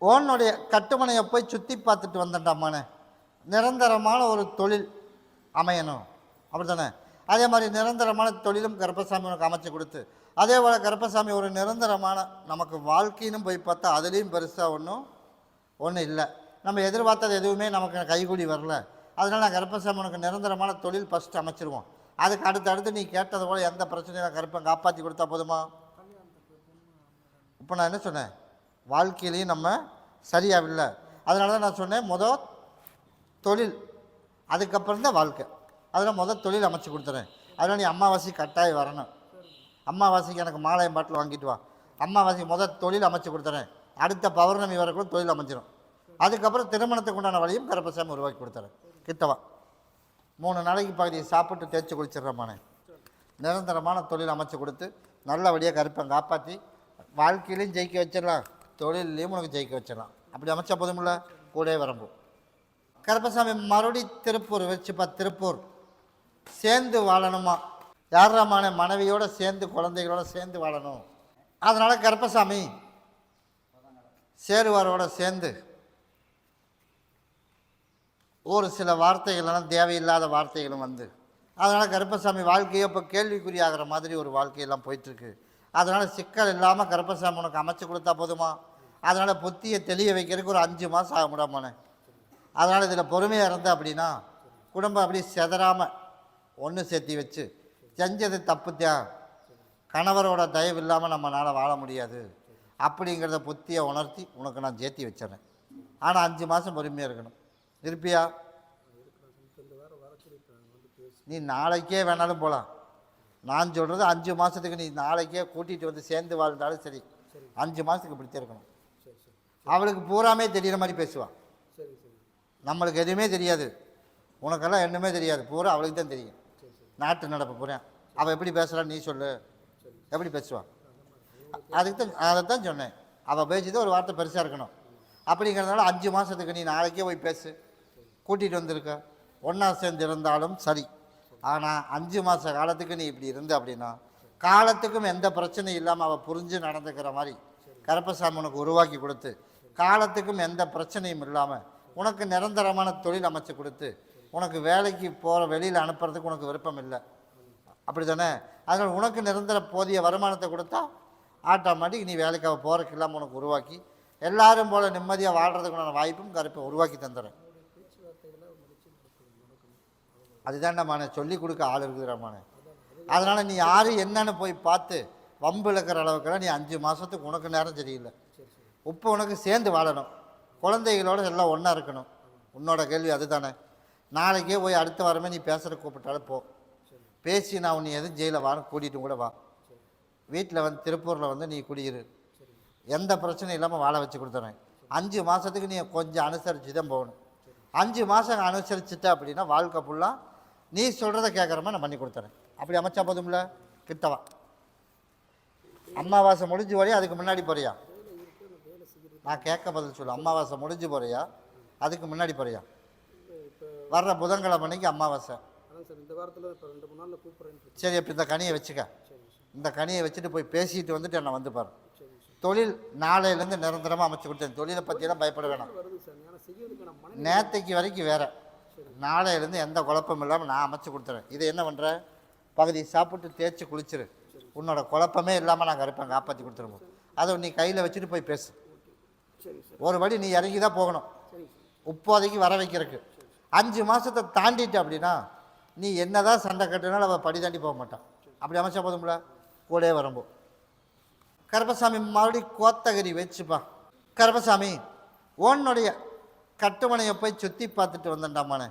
ஓனுடைய கட்டுமனையை போய் சுற்றி பார்த்துட்டு வந்தேன்டாமானே. நிரந்தரமான ஒரு தொழில் அமையணும். அப்படி தானே அதே மாதிரி நிரந்தரமான தொழிலும் கருப்பசாமி உனக்கு அமைச்சு கொடுத்து அதே போல் கருப்பசாமி ஒரு நிரந்தரமான நமக்கு வாழ்க்கையினும் போய் பார்த்தா அதுலேயும் பெருசாக ஒன்றும் ஒன்றும் இல்லை. நம்ம எதிர்பார்த்தது எதுவுமே நமக்கு கைகூடி வரல. அதனால் நான் கருப்பசாமி உனக்கு நிரந்தரமான தொழில் ஃபஸ்ட்டு அமைச்சிருவோம். அதுக்கு அடுத்து அடுத்து நீ கேட்டது போல் எந்த பிரச்சனையும் நான் கருப்பை காப்பாற்றி கொடுத்தா போதுமா? இப்போ நான் என்ன சொன்னேன்? வாழ்க்கையிலையும் நம்ம சரியாகவில்லை அதனால தான் நான் சொன்னேன் மொதல் தொழில் அதுக்கப்புறம் தான் வாழ்க்கை. அதில் மொதல் தொழில் அமைச்சு கொடுத்துறேன். அதில் நீ அம்மாவாசை கட்டாயம் வரணும். அம்மாவாசைக்கு எனக்கு மாலையம் பாட்டில் வாங்கிட்டு வா. அம்மாவாசி மொதல் தொழில் அமைச்சு கொடுத்துறேன். அடுத்த பௌர்ணமி வரக்கூட தொழில் அமைச்சிடும் அதுக்கப்புறம் திருமணத்துக்கு உண்டான வழியும் கருப்பசாமி உருவாக்கி கொடுத்துறேன். கிட்டவா? மூணு நாளைக்கு பகுதியை சாப்பிட்டு தேய்ச்சி குளிச்சிடுறமானே நிரந்தரமான தொழில் அமைச்சு கொடுத்து நல்லபடியாக கருப்பை காப்பாற்றி வாழ்க்கையிலையும் ஜெயிக்க வச்சிடலாம். தொழிலையும் உனக்கு ஜெயிக்க வச்சிடலாம். அப்படி அமைச்சா போதுமில்ல கூட வரம்போ. கருப்பசாமி மறுபடி திருப்பூர் வச்சுப்பா திருப்பூர். சேர்ந்து வாழணுமா? யாராமான மனைவியோடு சேர்ந்து குழந்தைகளோட சேர்ந்து வாழணும். அதனால் கருப்பசாமி சேருவாரோட சேர்ந்து. ஒரு சில வார்த்தைகள்லாம் தேவையில்லாத வார்த்தைகளும் வந்து. அதனால் கருப்பசாமி வாழ்க்கையை இப்போ கேள்விக்குறியாகிற மாதிரி ஒரு வாழ்க்கையெல்லாம் போயிட்டுருக்கு. அதனால் சிக்கல் இல்லாமல் கருப்பசாமி உனக்கு அமைச்சு கொடுத்தா போதுமா? அதனால் புத்தியை தெளிய வைக்கிறதுக்கு ஒரு அஞ்சு மாதம் ஆக முடியாமானே அதனால் இதில் பொறுமையாக இருந்தால் அப்படின்னா குடும்பம் அப்படி செதறாமல் ஒன்று சேர்த்தி வச்சு செஞ்சது தப்புத்தான் கணவரோட தயவு இல்லாமல் நம்மளால் வாழ முடியாது. அப்படிங்கிறத புத்தியை உணர்த்தி உனக்கு நான் சேர்த்தி வச்சிடறேன். ஆனால் அஞ்சு மாதம் பொறுமையாக இருக்கணும். இருப்பியா? நீ நாளைக்கே வேணாலும் போகலாம் நான் சொல்கிறது அஞ்சு மாதத்துக்கு நீ நாளைக்கே கூட்டிகிட்டு வந்து சேர்ந்து வாழ்ந்தாலும் சரி. அஞ்சு மாதத்துக்கு பிடிச்சிருக்கணும் இருக்கணும். அவளுக்கு பூராமே தெரிகிற மாதிரி பேசுவாள் நம்மளுக்கு எதுவுமே தெரியாது. உனக்கெல்லாம் என்னமே தெரியாது. பூரா அவளுக்கு தான் தெரியும். நாட்டு நடப்பு பூரா. அவள் எப்படி பேசுகிறான்னு நீ சொல்லு. எப்படி பேசுவாள் அதுக்கு தான் அதை தான் சொன்னேன். அவள் பேசிதான் ஒரு வார்த்தை பெருசாக இருக்கணும். அப்படிங்கிறதுனால அஞ்சு மாதத்துக்கு நீ நாளைக்கே போய் பேசு. கூட்டிகிட்டு வந்திருக்க. ஒன்றா சேர்ந்து இருந்தாலும் சரி. ஆனால் அஞ்சு மாத காலத்துக்கு நீ இப்படி இருந்த அப்படின்னா காலத்துக்கும் எந்த பிரச்சனையும் இல்லாமல் அவள் புரிஞ்சு நடந்துக்கிற மாதிரி கருப்பசாமி உனக்கு உருவாக்கி கொடுத்து காலத்துக்கும் எந்த பிரச்சனையும் இல்லாமல் உனக்கு நிரந்தரமான தொழில் அமைச்சு கொடுத்து உனக்கு வேலைக்கு போகிற வெளியில் அனுப்புறதுக்கு உனக்கு விருப்பம் இல்லை. அப்படி தானே அதனால் உனக்கு நிரந்தர போதிய வருமானத்தை கொடுத்தா ஆட்டோமேட்டிக் நீ வேலைக்காக போகிறக்கு இல்லாமல் உனக்கு உருவாக்கி எல்லாரும் போல் நிம்மதியாக வாழ்கிறதுக்குண்டான வாய்ப்பும் கருப்பை உருவாக்கி தந்துடுறேன். அதுதான்டாமான சொல்லி கொடுக்க ஆள் இருக்குதுடாமான அதனால் நீ யார் என்னன்னு போய் பார்த்து வம்பு இழக்கிற அளவுக்குலாம் நீ அஞ்சு மாதத்துக்கு உனக்கு நேரம் சரியில்லை. இப்போ உனக்கு சேர்ந்து வாழணும். குழந்தைகளோட எல்லாம் ஒன்றா இருக்கணும். உன்னோட கேள்வி அதுதானே. நாளைக்கே போய் அடுத்த வாரமே நீ பேசுகிற கூப்பிட்டாலும் போ. பேசி நான் உன்னை எதுவும் ஜெயிலில் வாரம் கூட்டிகிட்டு கூட வா. வீட்டில் வந்து திருப்பூரில் வந்து நீ குடியிரு. எந்த பிரச்சனையும் இல்லாமல் வாழ வச்சு கொடுத்துறேன். அஞ்சு மாதத்துக்கு நீ கொஞ்சம் அனுசரித்து தான் போகணும். அஞ்சு மாதம் அனுசரிச்சுட்ட அப்படின்னா வாழ்க்கை ஃபுல்லாக நீ சொல்கிறத கேட்குற மாதிரி நான் பண்ணி கொடுத்துறேன். அப்படி அமைச்சா போதும்ல? கிட்டவா. அமாவாசை முடிஞ்சு வரையும் அதுக்கு முன்னாடி போறியா? நான் கேட்க பதில் சொல்லு. அமாவாசை முடிஞ்சு போறியா? அதுக்கு முன்னாடி போறியா? வர்ற புதன்கிழமை அன்னைக்கு அமாவாசை சார் இப்போ இந்த கனியை வச்சுக்க. இந்த கனியை வச்சுட்டு போய் பேசிட்டு வந்துட்டு என்னை வந்து பாரு. தொழில் நாளையிலேருந்து நிரந்தரமாக அமைச்சு கொடுத்தேன். தொழிலை பற்றியெல்லாம் பயப்பட வேணாம். நேத்தைக்கு வரைக்கும் வேற. நாளையிலேருந்து எந்த குழப்பமும் இல்லாமல் நான் அமைச்சு கொடுத்துறேன். இதை என்ன பண்ணுற பகுதி சாப்பிட்டு தேய்ச்சி குளிச்சிரு. உன்னோட குழப்பமே இல்லாமல் நான் கருப்பேன் காப்பாற்றி கொடுத்துருவோம். அதை நீ கையில் வச்சுட்டு போய் பேசு. ஒரு வழி நீ இறங்கி தான் போகணும் இப்போதைக்கு வர வைக்கிறதுக்கு. அஞ்சு மாதத்தை தாண்டிட்டு அப்படின்னா நீ என்னதான் சண்டை கட்டினாலும் அவள் படி தாண்டி போக மாட்டான். அப்படி அமைச்சா போதும்ல? கூடவே வரம்போ. கருப்பசாமி மறுபடியும் கோத்தகிரி வச்சுப்பா. கருப்பசாமி உன்னுடைய கட்டுமனையை போய் சுற்றி பார்த்துட்டு வந்தேன்டாமானே.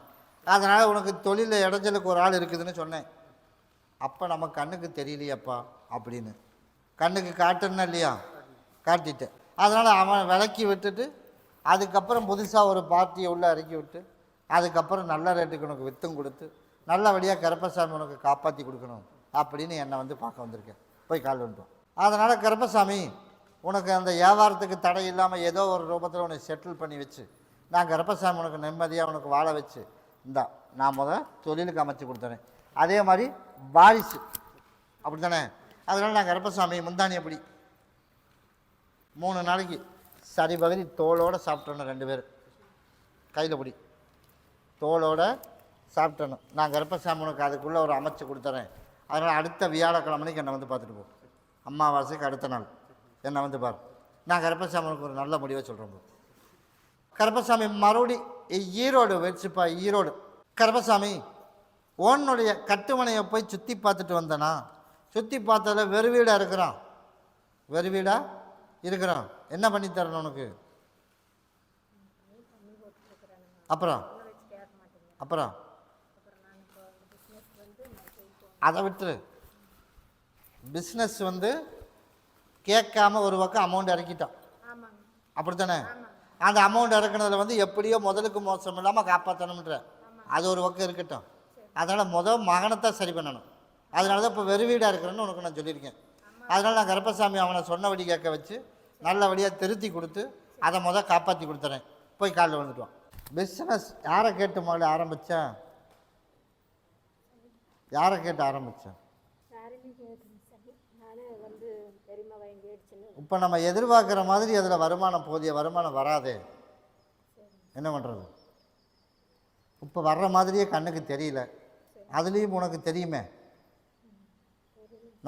அதனால் உனக்கு தொழிலில் இடைஞ்சலுக்கு ஒரு ஆள் இருக்குதுன்னு சொன்னேன். அப்போ நம்ம கண்ணுக்கு தெரியலையப்பா அப்படின்னு. கண்ணுக்கு காட்டுன்னா இல்லையா? காட்டிட்டேன். அதனால் அவன் விலக்கி விட்டுட்டு அதுக்கப்புறம் புதுசாக ஒரு பார்ட்டியை உள்ளே இறக்கி விட்டு அதுக்கப்புறம் நல்ல ரேட்டுக்கு உனக்கு வித்தும் கொடுத்து நல்லபடியாக கருப்பசாமி உனக்கு காப்பாற்றி கொடுக்கணும் அப்படின்னு என்னை வந்து பார்க்க வந்திருக்கேன். போய் கால் வந்துட்டோம். அதனால் கருப்பசாமி உனக்கு அந்த வியாபாரத்துக்கு தடை இல்லாமல் ஏதோ ஒரு ரூபத்தில் உன்னை செட்டில் பண்ணி வச்சு நான் கருப்பசாமி உனக்கு நிம்மதியாக உனக்கு வாழ வச்சு இந்தா நான் முதல் தொழிலுக்கு அமைச்சு கொடுத்தேன் அதே மாதிரி வாரிசு அப்படி தானே அதனால் நான் கருப்பசாமி முந்தானி அப்படி மூணு நாளைக்கு சரி பகுதி தோலோடு சாப்பிட்டணும் ரெண்டு பேர். கையில் பிடி. தோலோடு சாப்பிட்டணும். நான் கர்ப்பசாமி அதுக்குள்ளே ஒரு அமைச்சு கொடுத்துறேன். அதனால் அடுத்த வியாழக்கிழமைக்கு என்னை வந்து பார்த்துட்டு போ. அமாவாசைக்கு அடுத்த நாள். என்னை வந்து பார். நான் கர்ப்பசாமி ஒரு நல்ல முடிவை சொல்கிறேன் போ. கருப்பசாமி மறுபடி ஈரோடு வச்சுப்பா ஈரோடு. கருப்பசாமி உன்னுடைய கட்டுமனையை போய் சுற்றி பார்த்துட்டு வந்தேனா? சுற்றி பார்த்ததுல வெறுவீடாக இருக்கிறான். வெறுவீடாக இருக்கிறான். என்ன பண்ணி தரணும் உனக்கு? அப்புறம்? அப்புறம்? அதை விட்டுரு. பிஸ்னஸ் வந்து கேட்காம ஒரு பக்கம் அமௌண்ட் இறக்கிட்டான். அப்படித்தானே? அந்த அமௌண்ட் இறக்குனதில் வந்து எப்படியோ முதலுக்கு மோசம் இல்லாமல் காப்பாற்றணுன்ற அது ஒரு பக்கம் இருக்கட்டும். அதனால் முதல் மகனத்தை சரி பண்ணணும். அதனால தான் இப்போ வெறு வீடாக இருக்கிறேன்னு உனக்கு நான் சொல்லியிருக்கேன். அதனால் நான் கருப்பசாமி அவனை சொன்னபடி கேட்க வச்சு நல்லபடியாக திருத்தி கொடுத்து அதை முதல் காப்பாற்றி கொடுத்துறேன். போய் காலில் விழுந்துட்டுவான் பிஸ்னஸ் யாரை கேட்டு முதல்ல ஆரம்பித்தேன் யாரை கேட்டு ஆரம்பித்தேன் இப்போ நம்ம எதிர்பார்க்குற மாதிரி அதில் வருமானம் போதிய வருமானம் வராதே. என்ன பண்ணுறது இப்போ வர்ற மாதிரியே கண்ணுக்கு தெரியல. அதுலேயும் உனக்கு தெரியுமே.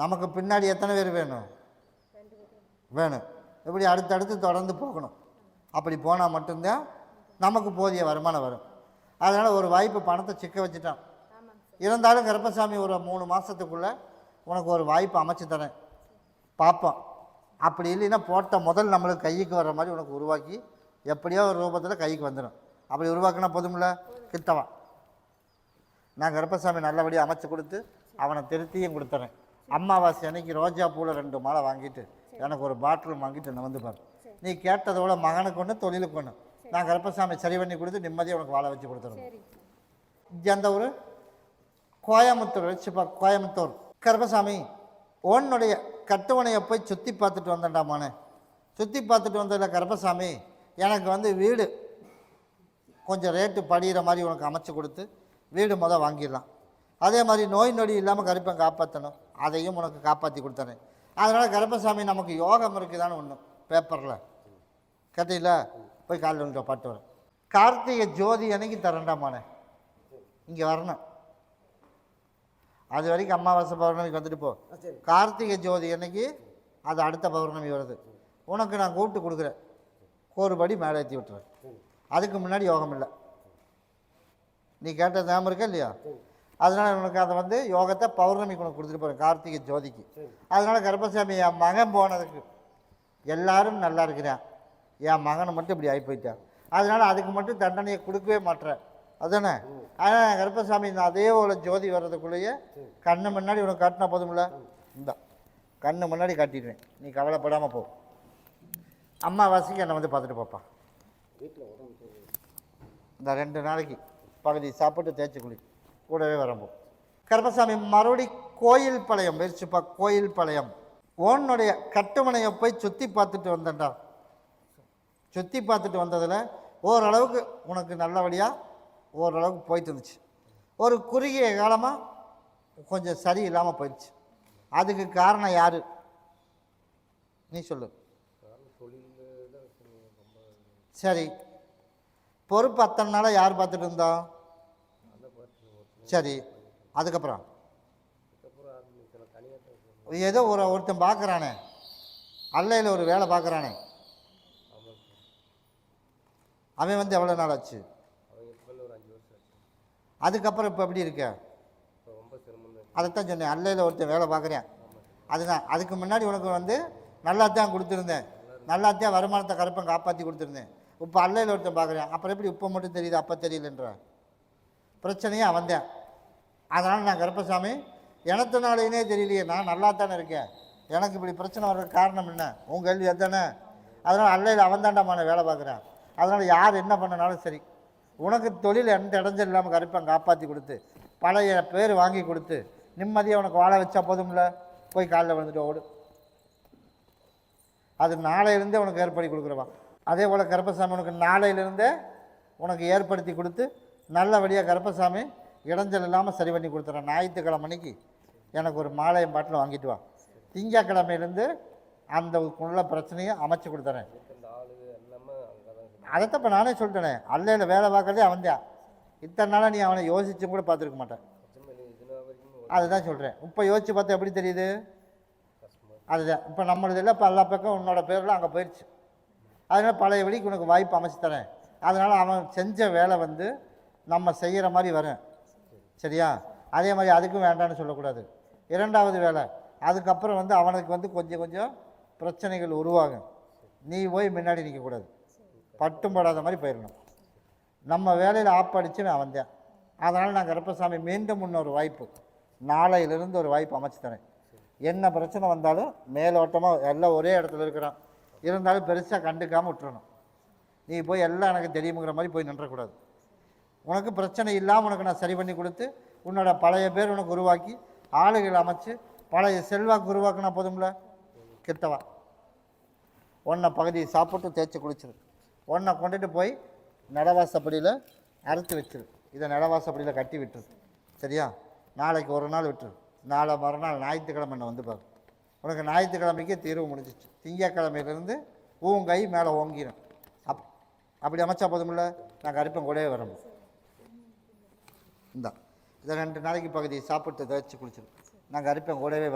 நமக்கு பின்னாடி எத்தனை பேர் வேணும்? வேணும். இப்படி அடுத்தடுத்து தொடர்ந்து போகணும். அப்படி போனால் மட்டும்தான் நமக்கு போதிய வருமானம் வரும். அதனால் ஒரு வாய்ப்பு பணத்தை சிக்க வச்சுட்டான். இருந்தாலும் கருப்பசாமி ஒரு மூணு மாதத்துக்குள்ளே உனக்கு ஒரு வாய்ப்பு அமைச்சு தரேன். பார்ப்போம். அப்படி இல்லைன்னா போட்ட முதல் நம்மளுக்கு கைக்கு வர்ற மாதிரி உனக்கு உருவாக்கி எப்படியோ ஒரு ரூபத்தில் கைக்கு வந்துடும் அப்படி உருவாக்கினா போதும்ல? கிட்டவா. நான் கருப்பசாமி நல்லபடியாக அமைச்சு கொடுத்து அவனை திருத்தியும் கொடுத்துறேன். அம்மாவாசை அன்னைக்கு ரோஜா பூவில் ரெண்டு மாலை வாங்கிட்டு எனக்கு ஒரு பாட்டில் வாங்கிட்டு நான் வந்து பாரு. நீ கேட்டதோட மகனுக்கு ஒன்று தொழிலுக்கு ஒன்று நான் கருப்பசாமி சரி பண்ணி கொடுத்து நிம்மதியாக உனக்கு வாழ வச்சு கொடுத்துருவேன் இங்கே அந்த ஒரு கோயம்புத்தூர் வச்சுப்பா கோயம்புத்தூர். கருப்பசாமி உன்னுடைய கட்டுவனையை போய் சுற்றி பார்த்துட்டு வந்தேன்டா மோனே சுற்றி பார்த்துட்டு வந்ததில் கருப்பசாமி எனக்கு வந்து வீடு. கொஞ்சம் ரேட்டு படிகிற மாதிரி உனக்கு அமைச்சு கொடுத்து வீடு முத வாங்கிடலாம். அதே மாதிரி நோய் நொடி இல்லாமல் கருப்பை காப்பாற்றணும் அதையும் உனக்கு காப்பாற்றி கொடுத்தனேன் அதனால் கருப்பசாமி நமக்கு யோகம் இருக்குதான்னு ஒன்று பேப்பரில் கேட்டீங்களா போய் காலையில் உள்ள பாட்டு வரேன் கார்த்திகை ஜோதி அன்னைக்கு தரேன்டா மோனே இங்கே வரணும். அது வரைக்கும் அமாவாசை பௌர்ணமிக்கு வந்துட்டு போ. கார்த்திகை ஜோதி அன்னைக்கு அது அடுத்த பௌர்ணமி வருது. உனக்கு நான் கூப்பிட்டு கொடுக்குறேன். கோறுபடி மேலே ஏற்றி விட்டுறேன் அதுக்கு முன்னாடி யோகம் இல்லை. நீ கேட்ட ஞாபகம் இருக்கா இல்லையா? அதனால் உனக்கு அதை வந்து யோகத்தை பௌர்ணமிக்கு உனக்கு கொடுத்துட்டு போகிறேன் கார்த்திகை ஜோதிக்கு. அதனால் கர்ப்பசாமி என் மகன் போனதுக்கு எல்லாரும் நல்லா இருக்கிறான் என் மகனை மட்டும் இப்படி ஆகி போயிட்டான் அதனால் அதுக்கு மட்டும் தண்டனையை கொடுக்கவே மாட்டேன் அதானே ஆனால் கருப்பசாமி இந்த அதே போல ஜோதி வர்றதுக்குள்ளேயே கண்ணு முன்னாடி உனக்கு காட்டினா போதும்ல? இந்த கண்ணு முன்னாடி காட்டிடுவேன் நீ கவலைப்படாமல் போ. அம்மாவாசைக்கு என்னை வந்து பார்த்துட்டு போப்பா. வீட்டில் உடம்பு சரி இந்த ரெண்டு நாளைக்கு பகுதி சாப்பிட்டு தேய்ச்சி குளி கூடவே வரம்போ. கருப்பசாமி மறுபடி கோயில் பாளையம் முயற்சிப்பா கோயில் பழையம் ஓனுடைய கட்டுமனையை போய் சுற்றி பார்த்துட்டு வந்தேன்டா. சுற்றி பார்த்துட்டு வந்ததில் ஓரளவுக்கு உனக்கு நல்லபடியாக ஓரளவுக்கு போயிட்டு இருந்துச்சு ஒரு குறுகிய காலமாக கொஞ்சம் சரி இல்லாமல் போயிடுச்சு. அதுக்கு காரணம் யார்? நீ சொல்லு. சரி. பொறுப்பு அத்தனை நாளாக யார் பார்த்துட்டு இருந்தோம் சரி அதுக்கப்புறம்? ஏதோ ஒரு ஒருத்தன் பார்க்குறானே அல்லையில் ஒரு வேலை பார்க்குறானே அவன் வந்து எவ்வளோ நாள் ஆச்சு? அதுக்கப்புறம் இப்போ எப்படி இருக்க? அதைத்தான் சொன்னேன். அல்லையில் ஒருத்தன் வேலை பார்க்குறேன் அதுதான். அதுக்கு முன்னாடி உனக்கு வந்து நல்லா தான் கொடுத்துருந்தேன். நல்லா தான் வருமானத்தை கருப்பம் காப்பாற்றி கொடுத்துருந்தேன். இப்போ அல்லையில் ஒருத்தன் பார்க்குறேன் அப்புறம் எப்படி இப்போ மட்டும் தெரியுது அப்போ தெரியலன்ற? பிரச்சனையே அவன்தான் அதனால் நான் கருப்பசாமி எனத்தினாலேனே தெரியலையே நான் நல்லா தானே இருக்கேன். எனக்கு இப்படி பிரச்சனை வர்றதுக்கு காரணம் என்ன? உன் கேள்வி எதானே அதனால் அல்லையில் அவன் தாண்டாமான வேலை பார்க்குறேன். அதனால் யார் என்ன பண்ணனாலும் சரி உனக்கு தொழில் எந்த இடைஞ்சல் இல்லாமல் கருப்பன் காப்பாற்றி கொடுத்து பழைய பேர் வாங்கி கொடுத்து நிம்மதியாக உனக்கு வாழ வச்சா போதும்ல? போய் காலில் விழுந்துட்டு ஓடு. அது நாளையிலேருந்தே உனக்கு ஏற்படுத்தி கொடுக்குறவா. அதே போல் கருப்பசாமி உனக்கு நாளையிலேருந்தே உனக்கு ஏற்படுத்தி கொடுத்து நல்லபடியாக கருப்பசாமி இடைஞ்சல் இல்லாமல் சரி பண்ணி கொடுத்துறேன். ஞாயிற்றுக்கிழமை அன்னைக்கு எனக்கு ஒரு மாலையம் பாட்டில் வாங்கிட்டு வா. திங்கக்கிழமையிலேருந்து அந்த உள்ள பிரச்சனையை அமைச்சு கொடுத்துறேன். அதைத்தான் இப்போ நானே சொல்லிட்டேனே. அல்லையில் வேலை பார்க்கறதே அவன் தான். இத்தனை நாளாக நீ அவனை யோசிச்சும் கூட பார்த்துருக்க மாட்டேன். அதுதான் சொல்கிறேன் இப்போ யோசிச்சு பார்த்தா எப்படி தெரியுது? அதுதான். இப்போ நம்மளது இல்லை இப்போ எல்லா பக்கம் உன்னோட பேரில் அங்கே போயிடுச்சு அதனால் பழைய வழிக்கு உனக்கு வாய்ப்பு அமைச்சு தரேன். அதனால் அவன் செஞ்ச வேலை வந்து நம்ம செய்கிற மாதிரி வரும். சரியா? அதே மாதிரி அதுக்கும் வேண்டாம்னு சொல்லக்கூடாது. இரண்டாவது வேலை அதுக்கப்புறம் வந்து அவனுக்கு வந்து கொஞ்சம் கொஞ்சம் பிரச்சனைகள் உருவாகும். நீ போய் முன்னாடி நிற்கக்கூடாது பட்டும் படாத மாதிரி போயிடணும். நம்ம வேலையில் ஆப்படிச்சு நான் வந்தேன். அதனால் நான் கருப்பசாமி மீண்டும் இன்னொரு வாய்ப்பு. நாளையிலிருந்து ஒரு வாய்ப்பு அமைச்சு தரேன். என்ன பிரச்சனை வந்தாலும் மேலோட்டமாக எல்லாம் ஒரே இடத்துல இருக்கிறோம் இருந்தாலும் பெருசாக கண்டுக்காமல் விட்டுறணும். நீ போய் எல்லாம் எனக்கு தெரியுங்கிற மாதிரி போய் நின்றக்கூடாது. உனக்கு பிரச்சனை இல்லாமல் உனக்கு நான் சரி பண்ணி கொடுத்து உன்னோட பழைய பேர் உனக்கு உருவாக்கி ஆளுகள் அமைச்சு பழைய செல்வாக்கு உருவாக்கினா போதும்ல? கிட்டவா? ஒன்றை பகுதியை சாப்பிட்டு தேய்ச்சி குளிச்சிரு. ஒன்றை கொண்டுட்டு போய் நடவாசப்படியில் அறுத்து வச்சிரு. இதை நடவாசப்படியில் கட்டி விட்டுரு. சரியா? நாளைக்கு ஒரு நாள் விட்டுரு. நாளை மறுநாள் ஞாயிற்றுக்கிழமை என்னை வந்து பாரு. உனக்கு ஞாயிற்றுக்கிழமைக்கே தீர்வு முடிஞ்சிச்சு. திங்கக்கிழமையிலேருந்து உன் கை மேலே ஓங்கிடும் அப் அப்படி அமைச்சா போதுமில்ல நான் கருப்பன் கூடவே வரணும் இந்தா. இதை ரெண்டு நாளைக்கு பகுதியை சாப்பிட்டு தேய்ச்சி குளிச்சிரு நான் கருப்பன் கூடவே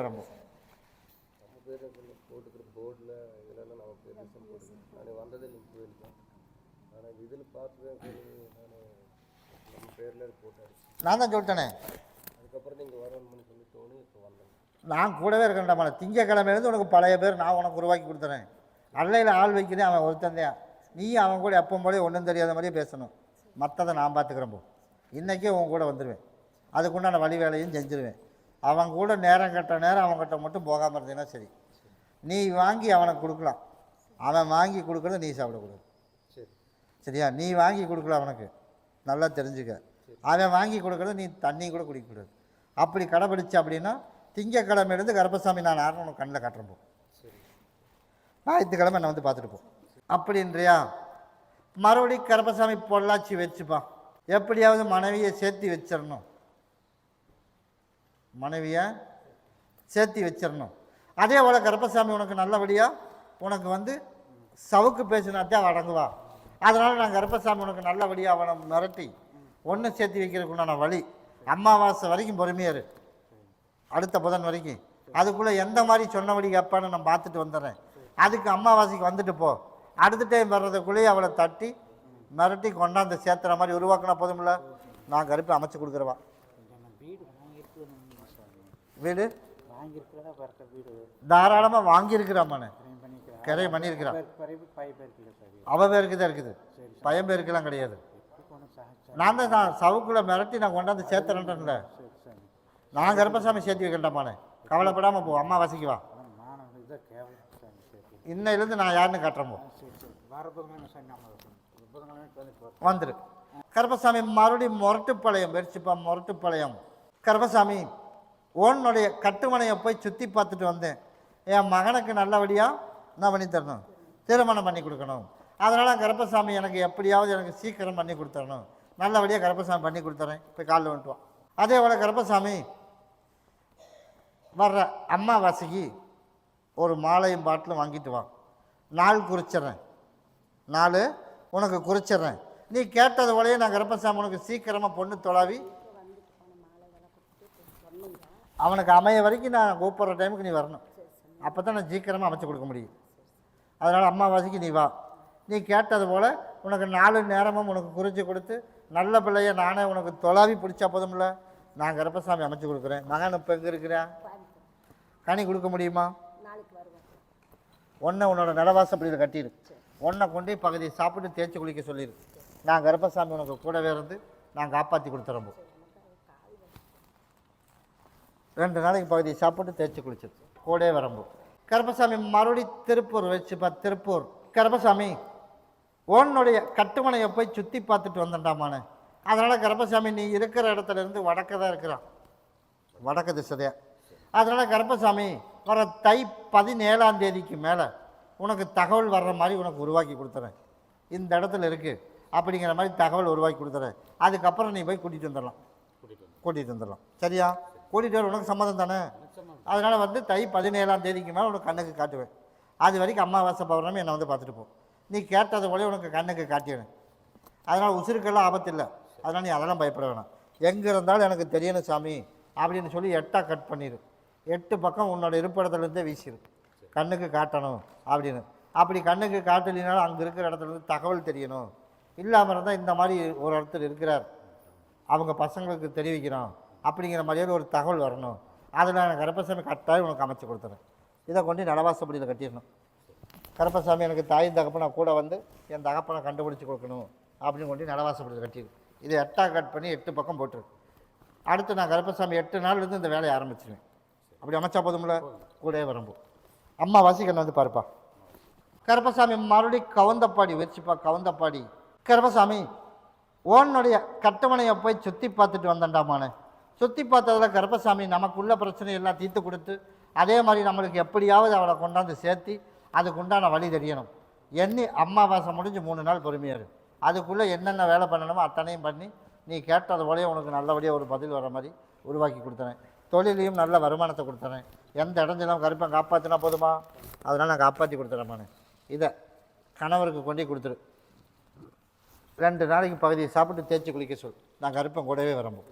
பேரில் போட்டுக்கிற போர்டில் இதெல்லாம் நம்ம பேர் நான் வந்ததே நீங்கள் போயிருக்கேன் ஆனால் இதில் பார்த்து நான் நம்ம பேரில் போட்டாரு நான் தான் சொல்லிட்டேனே. அதுக்கப்புறம் நீங்கள் வரணும்னு சொல்லி தோணி இப்போ வந்தேன். நான் கூடவே இருக்கேன்டாமா திங்கக்கிழமையிலேருந்து உனக்கு பழைய பேர் நான் உனக்கு உருவாக்கி கொடுத்துறேன். அல்லையில் ஆள் வைக்கிறேன் அவன் ஒருத்தந்தான் நீ அவன் கூட எப்போ போலே ஒன்றும் தெரியாத மாதிரியே பேசணும். மற்றதை நான் பார்த்துக்கிறேன் போ. இன்றைக்கே உன் கூட வந்துடுவேன் அதுக்குண்டான வழி வேலையும் செஞ்சிருவேன். அவன் கூட நேரம் கட்ட நேரம் அவன்கிட்ட மட்டும் போகாமல் இருந்தீங்கன்னா சரி. நீ வாங்கி அவனுக்கு கொடுக்கலாம். அவன் வாங்கி கொடுக்கறத நீ சாப்பிடக்கூடாது சரி. சரியா? நீ வாங்கி கொடுக்கல அவனுக்கு. நல்லா தெரிஞ்சுக்க. அவன் வாங்கி கொடுக்கறத நீ தண்ணி கூட குடிக்கக்கூடாது அப்படி கடைப்பிடிச்ச அப்படின்னா திங்கக்கிழமையிலேருந்து கருப்பசாமி நான் யாரும் உனக்கு கண்ணில் காட்டுறேன் போ. சரி. ஞாயிற்றுக்கிழமை நான் வந்து பார்த்துட்டு போ. அப்படின்றியா? மறுபடியும் கருப்பசாமி பொள்ளாச்சி வச்சுப்பா. எப்படியாவது மனைவியை சேர்த்தி வச்சிடணும். மனைவியை சேர்த்தி வச்சிடணும். அதே போல் கருப்பசாமி உனக்கு நல்லபடியாக உனக்கு வந்து சவுக்கு பேசினாத்தான் அடங்குவா. அதனால் நான் கருப்பசாமி உனக்கு நல்லபடியாக அவனை மிரட்டி ஒன்று சேர்த்து வைக்கிறதுக்குண்டான வழி அமாவாசை வரைக்கும் பொறுமையாரு அடுத்த புதன் வரைக்கும். அதுக்குள்ளே எந்த மாதிரி சொன்னபடி கேட்பான்னு நான் பார்த்துட்டு வந்துடுறேன். அதுக்கு அமாவாசைக்கு வந்துட்டு போ. அடுத்த டைம் வர்றதுக்குள்ளேயே அவளை தட்டி மிரட்டி கொண்டாந்து சேர்த்துற மாதிரி உருவாக்கினா போதும்ல? நான் கருப்பி அமைச்சு கொடுக்குறவா. வீடு? தாராளமாக வாங்கியிருக்கிறாம்மாண்ணே கிரைம் பண்ணியிருக்கிறான் அவ பேருக்கு தான் இருக்குது. பையன் பேருக்கெல்லாம் கிடையாது. நான் தான் நான் சவுக்குள்ள மிரட்டி நான் கொண்டாந்து சேர்த்துறேன்ல நான் கருப்பசாமி சேர்த்து வைக்கிறேன்டாமாண்ணே கவலைப்படாமல் போ அம்மா வசிக்குவா சரி இன்னையிலேருந்து நான் யாருன்னு காட்டுறேன் போ. சரி கருப்பசாமி மறுபடியும் முரட்டுப்பாளையம் வெறிச்சுப்பா முரட்டுப்பாளையம். கருப்பசாமி உன்னுடைய கட்டுமனையை போய் சுற்றி பார்த்துட்டு வந்தேன். என் மகனுக்கு நல்லபடியாக நான் பண்ணி தரணும். திருமணம் பண்ணி கொடுக்கணும். அதனால் கருப்பசாமி எனக்கு எப்படியாவது எனக்கு சீக்கிரம் பண்ணி கொடுத்துடணும் நல்லபடியாக கருப்பசாமி பண்ணி கொடுத்துறேன். இப்போ காலில் வந்துட்டு வா. அதே போல் கருப்பசாமி வர்ற அம்மாவாசிக்கு ஒரு மாலையும் பாட்டிலும் வாங்கிட்டு வா. நாள் குறிச்சிட்றேன் நாலு உனக்கு குறிச்சிட்றேன். நீ கேட்டது போலயே நான் கருப்பசாமி உனக்கு சீக்கிரமாக பொண்ணு தொலாவி. அவனுக்கு அமைய வரைக்கும் நான் கூப்பிட்ற டைமுக்கு நீ வரணும். அப்போ தான் நான் சீக்கிரமாக அமைச்சு கொடுக்க முடியும். அதனால் அம்மாவாசைக்கு நீ வா. நீ கேட்டது போல் உனக்கு நாலு நேரமும் உனக்கு குறித்து கொடுத்து நல்ல பிள்ளைய நானே உனக்கு தொலாவி பிடிச்சா போதும்ல? நான் கருப்பசாமி அமைச்சு கொடுக்குறேன். மகன் இப்போ எங்கே இருக்கிறேன் கனி கொடுக்க முடியுமா? ஒன்றை உன்னோட நடவாசப்படியில் கட்டிடு. ஒன்றை கொண்டு பகுதியை சாப்பிட்டு தேய்ச்சி குளிக்க சொல்லிடு நான் கருப்பசாமி உனக்கு கூடவே இருந்து நான் காப்பாற்றி கொடுத்துறோம் ரெண்டு நாளைக்கு பகுதியை சாப்பிட்டு தேய்ச்சி குளிச்சது கூடவே வரம்போ கருப்பசாமி மறுபடி திருப்பூர் வச்சுப்பா திருப்பூர். கருப்பசாமி உன்னுடைய கட்டுமனையை போய் சுற்றி பார்த்துட்டு வந்தேன்டாமானே அதனால் கருப்பசாமி நீ இருக்கிற இடத்துல இருந்து வடக்க தான் இருக்கிறான். வடக்கு திசையாக அதனால் கருப்பசாமி வர தை பதினேழாம் தேதிக்கு மேலே உனக்கு தகவல் வர்ற மாதிரி உனக்கு உருவாக்கி கொடுத்துறேன். இந்த இடத்துல இருக்குது அப்படிங்கிற மாதிரி தகவல் உருவாக்கி கொடுத்துறேன். அதுக்கப்புறம் நீ போய் கூட்டிகிட்டு வந்துடலாம். கூட்டிகிட்டு வந்துடலாம். சரியா? கூட்டிகிட்டு வர உனக்கு சம்மதம் தானே? அதனால் வந்து தை பதினேழாம் தேதிக்கு மேலே உனக்கு கண்ணுக்கு காட்டுவேன். அது வரைக்கும் அமாவாசை பௌர்ணமி என்னை வந்து பார்த்துட்டு போ. நீ கேட்டது போல உனக்கு கண்ணுக்கு காட்டிடுவேன். அதனால் உசுருக்கெல்லாம் ஆபத்து இல்லை. அதனால் நீ அதெல்லாம் பயப்பட வேணாம். எங்கே இருந்தாலும் எனக்கு தெரியணும் சாமி அப்படின்னு சொல்லி எட்டாக கட் பண்ணிடு எட்டு பக்கம் உன்னோட இருப்பிடத்துலேருந்தே வீசிடு கண்ணுக்கு காட்டணும் அப்படின்னு. அப்படி கண்ணுக்கு காட்டலினாலும் அங்கே இருக்கிற இடத்துல இருந்து தகவல் தெரியணும். இல்லாமல் இருந்தால் இந்த மாதிரி ஒரு இடத்துல இருக்கிறார். அவங்க பசங்களுக்கு தெரிவிக்கிறோம். அப்படிங்கிற மாதிரியான ஒரு தகவல் வரணும். அதில் நான் கருப்பசாமி கட்டாயம் உனக்கு அமைச்சு கொடுத்துறேன். இதை கொண்டு நடவாசப்படியில் கட்டிடணும். கருப்பசாமி எனக்கு தாயும் தகப்பனை கூட வந்து என் தகப்பனை கண்டுபிடிச்சி கொடுக்கணும் அப்படின்னு கொண்டு நலவாசப்படியில் கட்டிடு. இதை எட்டாக கட் பண்ணி எட்டு பக்கம் போட்டுரு அடுத்து நான் கருப்பசாமி எட்டு நாள்லேருந்து இந்த வேலையை ஆரம்பிச்சிருவேன். அப்படி அமைச்சா போதும்ல? கூடவே வரம்பு. அம்மா வாசிக்கணும் வந்து பாருப்பா. கருப்பசாமி மறுபடியும் கவுந்தப்பாடி வச்சுப்பா கவுந்தப்பாடி. கருப்பசாமி ஓனுடைய கட்டுமனையை போய் சுற்றி பார்த்துட்டு வந்தேன்டாமானே சுற்றி பார்த்ததில் கருப்பசாமி நமக்குள்ள பிரச்சனையெல்லாம் தீர்த்து கொடுத்து அதே மாதிரி நம்மளுக்கு எப்படியாவது அவளை கொண்டாந்து சேர்த்தி அதுக்கு உண்டான வழி தெரியணும். எண்ணி அம்மாவாசை முடிஞ்சு மூணு நாள் பொறுமையாரு அதுக்குள்ளே என்னென்ன வேலை பண்ணணுமோ அத்தனையும் பண்ணி நீ கேட்டது போலேயே உனக்கு நல்லபடியாக ஒரு பதில் வர மாதிரி உருவாக்கி கொடுத்தனேன் தொழிலையும் நல்ல வருமானத்தை கொடுத்தனேன் எந்த இடைஞ்சலும் கருப்பை காப்பாற்றினா போதுமா? அதனால் நான் காப்பாற்றி கொடுத்துறேன் இதை கணவருக்கு கொண்டு கொடுத்துரு. ரெண்டு நாளைக்கு பகுதியை சாப்பிட்டு தேய்ச்சி குளிக்க சொல். நான் கருப்பன் கூடவே வரம்போ